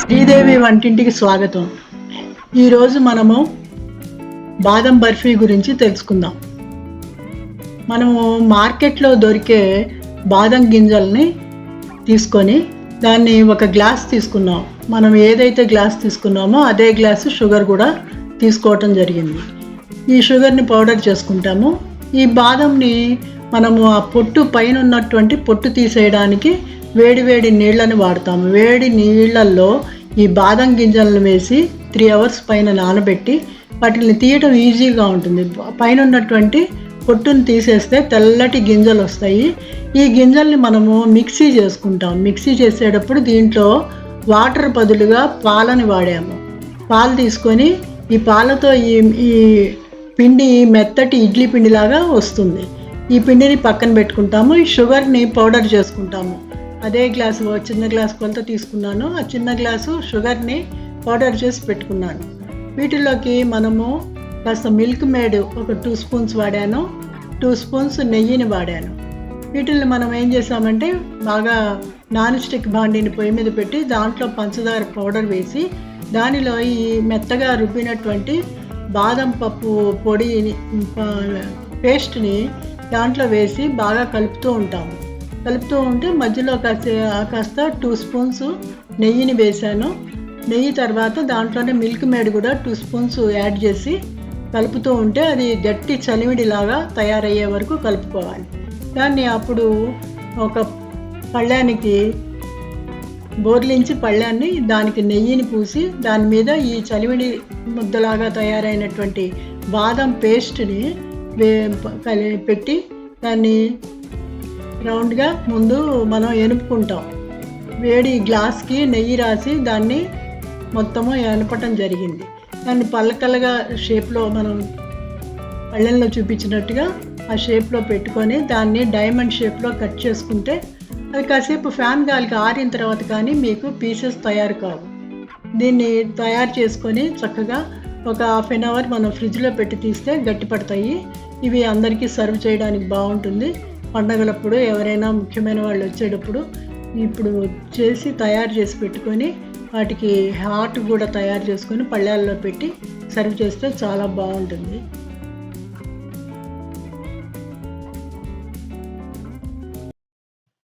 శ్రీదేవి వంటింటికి స్వాగతం. ఈరోజు మనము బాదం బర్ఫీ గురించి తెలుసుకుందాం. మనము మార్కెట్లో దొరికే బాదం గింజల్ని తీసుకొని దాన్ని ఒక గ్లాస్ తీసుకున్నాం. మనం ఏదైతే గ్లాస్ తీసుకున్నామో అదే గ్లాసు షుగర్ కూడా తీసుకోవటం జరిగింది. ఈ షుగర్ని పౌడర్ చేసుకుంటాము. ఈ బాదంని మనము ఆ పొట్టు పైన ఉన్నటువంటి పొట్టు తీసేయడానికి వేడి వేడి నీళ్ళని వాడతాము. వేడి నీళ్ళల్లో ఈ బాదం గింజలను వేసి త్రీ అవర్స్ పైన నానబెట్టి వాటిని తీయటం ఈజీగా ఉంటుంది. పైన ఉన్నటువంటి పొట్టును తీసేస్తే తెల్లటి గింజలు వస్తాయి. ఈ గింజల్ని మనము మిక్సీ చేసుకుంటాం. మిక్సీ చేసేటప్పుడు దీంట్లో వాటర్ బదులుగా పాలని వాడాము. పాలు తీసుకొని ఈ పాలతో ఈ ఈ పిండి మెత్తటి ఇడ్లీ పిండిలాగా వస్తుంది. ఈ పిండిని పక్కన పెట్టుకుంటాము. ఈ షుగర్ని పౌడర్ చేసుకుంటాము. అదే గ్లాసు చిన్న గ్లాస్ కొలత తీసుకున్నాను. ఆ చిన్న గ్లాసు షుగర్ని పౌడర్ చేసి పెట్టుకున్నాను. వీటిలోకి మనము కాస్త మిల్క్ మేడ్ ఒక టూ స్పూన్స్ వాడాను. టూ స్పూన్స్ నెయ్యిని వాడాను. వీటిని మనం ఏం చేసామంటే బాగా నాన్ స్టిక్ బాండీని పొయ్యి మీద పెట్టి దాంట్లో పంచదార పౌడర్ వేసి దానిలో ఈ మెత్తగా రుబ్బినటువంటి బాదం పప్పు పొడిని పేస్ట్ని దాంట్లో వేసి బాగా కలుపుతూ ఉంటాము. కలుపుతూ ఉంటే మధ్యలో కాస్త కాస్త టూ స్పూన్స్ నెయ్యిని వేసాను నెయ్యి తర్వాత దాంట్లోనే మిల్క్ మేడ్ కూడా టూ స్పూన్స్ యాడ్ చేసి కలుపుతూ ఉంటే అది గట్టి చలివిడిలాగా తయారయ్యే వరకు కలుపుకోవాలి. దాన్ని అప్పుడు ఒక పళ్ళానికి బోర్లించి పళ్ళాన్ని దానికి నెయ్యిని పూసి దాని మీద ఈ చలివిడి ముద్దలాగా తయారైనటువంటి బాదం పేస్ట్ని పెట్టి దాన్ని రౌండ్గా ముందు మనం ఎనుపుకుంటాం వేడి గ్లాస్కి నెయ్యి రాసి దాన్ని మొత్తము ఎనపటం జరిగింది. దాన్ని పల్లకల్లగా షేప్లో మనం పళ్ళెంలో చూపించినట్టుగా ఆ షేప్లో పెట్టుకొని దాన్ని డైమండ్ షేప్లో కట్ చేసుకుంటే అది కాసేపు ఫ్యాన్ గాలికి ఆరిన తర్వాత కానీ మీకు పీసెస్ తయారు కావు. దీన్ని తయారు చేసుకొని చక్కగా ఒక హాఫ్ అన్ అవర్ మనం ఫ్రిడ్జ్లో పెట్టి తీస్తే గట్టిపడతాయి ఇవి అందరికీ సర్వ్ చేయడానికి బాగుంటుంది. పండగలప్పుడు ఎవరైనా ముఖ్యమైన వాళ్ళు వచ్చేటప్పుడు ఇప్పుడు చేసి తయారు చేసి పెట్టుకొని వాటికి హాట్ కూడా తయారు చేసుకొని పళ్ళాల్లో పెట్టి సర్వ్ చేస్తే చాలా బాగుంటుంది.